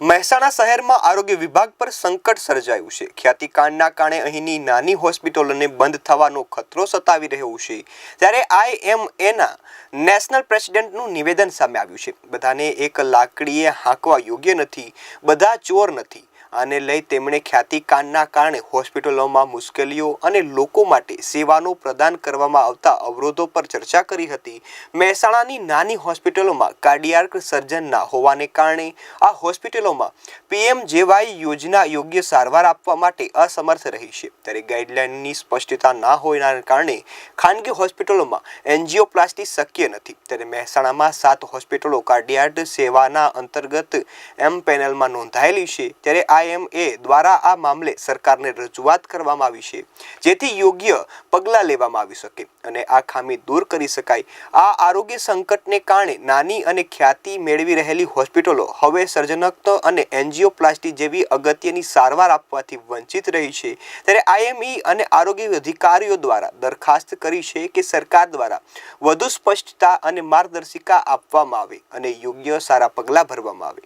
મહેસાણા શહેરમાં આરોગ્ય વિભાગ પર સંકટ સર્જાયું છે. ખ્યાતિકાંડના કારણે અહીંની નાની હોસ્પિટલોને બંધ થવાનો ખતરો સતાવી રહ્યો છે. ત્યારે આઈએમએના નેશનલ પ્રેસિડેન્ટનું નિવેદન સામે આવ્યું છે. બધાને એક લાકડીએ હાંકવા યોગ્ય નથી, બધા ચોર નથી. આને લઈ તેમણે ખ્યાતિકાંડના કારણે હોસ્પિટલોમાં મુશ્કેલીઓ અને લોકો માટે સેવાનું પ્રદાન કરવામાં આવતા અવરોધો પર ચર્ચા કરી હતી. મહેસાણાની નાની હોસ્પિટલોમાં કાર્ડિયાક સર્જન ના હોવાને કારણે આ હોસ્પિટલોમાં પીએમ જેવાય યોજના યોગ્ય સારવાર આપવા માટે અસમર્થ રહી છે. ત્યારે ગાઈડલાઇનની સ્પષ્ટતા ના હોવાના કારણે ખાનગી હોસ્પિટલોમાં એન્જિયોપ્લાસ્ટી શક્ય નથી. ત્યારે મહેસાણામાં સાત હોસ્પિટલો કાર્ડિયાક સેવાના અંતર્ગત એમ પેનલમાં નોંધાયેલી છે. ત્યારે આઈએમએ દ્વારા આ મામલે સરકારને રજૂઆત કરવામાં આવી છે, જેથી યોગ્ય પગલાં લેવામાં આવી શકે અને આ ખામી દૂર કરી શકાય. આ આરોગ્ય સંકટને કારણે નાની અને ખ્યાતિ મેળવી રહેલી હોસ્પિટલો હવે સર્જનક અને એન્જિયોપ્લાસ્ટી જેવી અગત્યની સારવાર આપવાથી વંચિત રહી છે. ત્યારે આઈએમઈ અને આરોગ્ય અધિકારીઓ દ્વારા દરખાસ્ત કરી છે કે સરકાર દ્વારા વધુ સ્પષ્ટતા અને માર્ગદર્શિકા આપવામાં આવે અને યોગ્ય સારા પગલાં ભરવામાં આવે.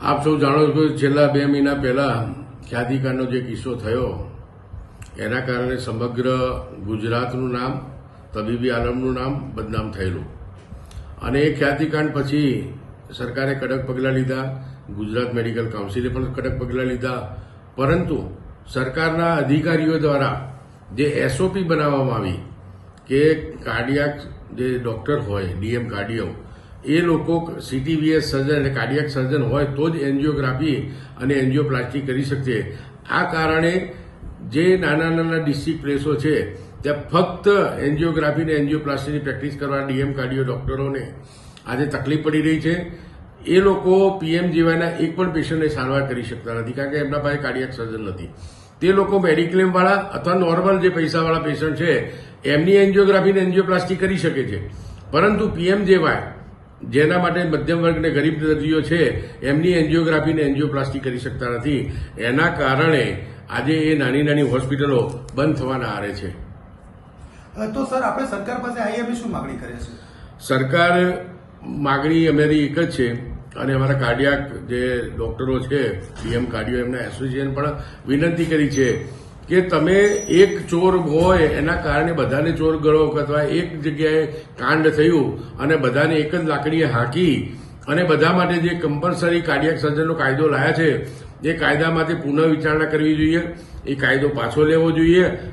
આપ સૌ જાણો છો કે છેલ્લા બે મહિના પહેલા ખ્યાતિકાંડનો જે કિસ્સો થયો, એના કારણે સમગ્ર ગુજરાતનું નામ, તબીબી આલમનું નામ બદનામ થયેલું. અને એ ખ્યાતિકાંડ પછી સરકારે કડક પગલાં લીધા, ગુજરાત મેડિકલ કાઉન્સિલે પણ કડક પગલાં લીધા, પરંતુ સરકારના અધિકારીઓ દ્વારા જે એસઓપી બનાવવામાં આવી, કે કાર્ડિયાક જે ડૉક્ટર હોય, ડીએમ કાર્ડિયો એ લોકો સીટીવીએસ સર્જન એટલે કાર્ડિયાક સર્જન હોય તો જ એન્જિયોગ્રાફી અને એન્જિયોપ્લાસ્ટી કરી શકશે. આ કારણે જે નાના નાના ડિસ્ટ્રિક્ટ પ્લેસો છે, ત્યાં ફક્ત એન્જિયોગ્રાફી અને એન્જિયોપ્લાસ્ટીની પ્રેક્ટિસ કરવા ડીએમ કાર્ડિયો ડોક્ટરોને આજે તકલીફ પડી રહી છે. એ લોકો પીએમ જેવાના એક પણ પેશન્ટને સારવાર કરી શકતા નથી, કારણ કે એમના પાસે કાર્ડિયાક સર્જન નથી. તે લોકો મેડિક્લેમવાળા અથવા નોર્મલ જે પૈસાવાળા પેશન્ટ છે, એમની એન્જિયોગ્રાફી અને એન્જિયોપ્લાસ્ટી કરી શકે છે. પરંતુ પીએમ જેવાય જેના માટે મધ્યમ વર્ગ અને ગરીબ દર્દીઓ છે એમની એન્જિયોગ્રાફીને એન્જિયોપ્લાસ્ટી કરી શકતા નથી. એના કારણે આજે એ નાની નાની હોસ્પિટલો બંધ થવાના આરે છે. તો સર આપણે સરકાર પાસે આઈએમએ શું માગણી કરીએ છીએ? સરકાર માગણી અમારી એક જ છે અને અમારા કાર્ડિયાક જે ડોક્ટરો છે પીએમ કાર્ડિયો એમના એસોસિએશન પણ વિનંતી કરી છે કે તમે એક ચોર હોય, એના કારણે બધાને ચોર ગળો અથવા એક જગ્યાએ કાંડ થયું અને બધાને એક જ લાકડીએ હાંકી અને બધા માટે જે કમ્પલસરી કાર્ડિયાક સર્જનનો કાયદો લાયા છે, એ કાયદામાંથી પુનઃ વિચારણા કરવી જોઈએ, એ કાયદો પાછો લેવો જોઈએ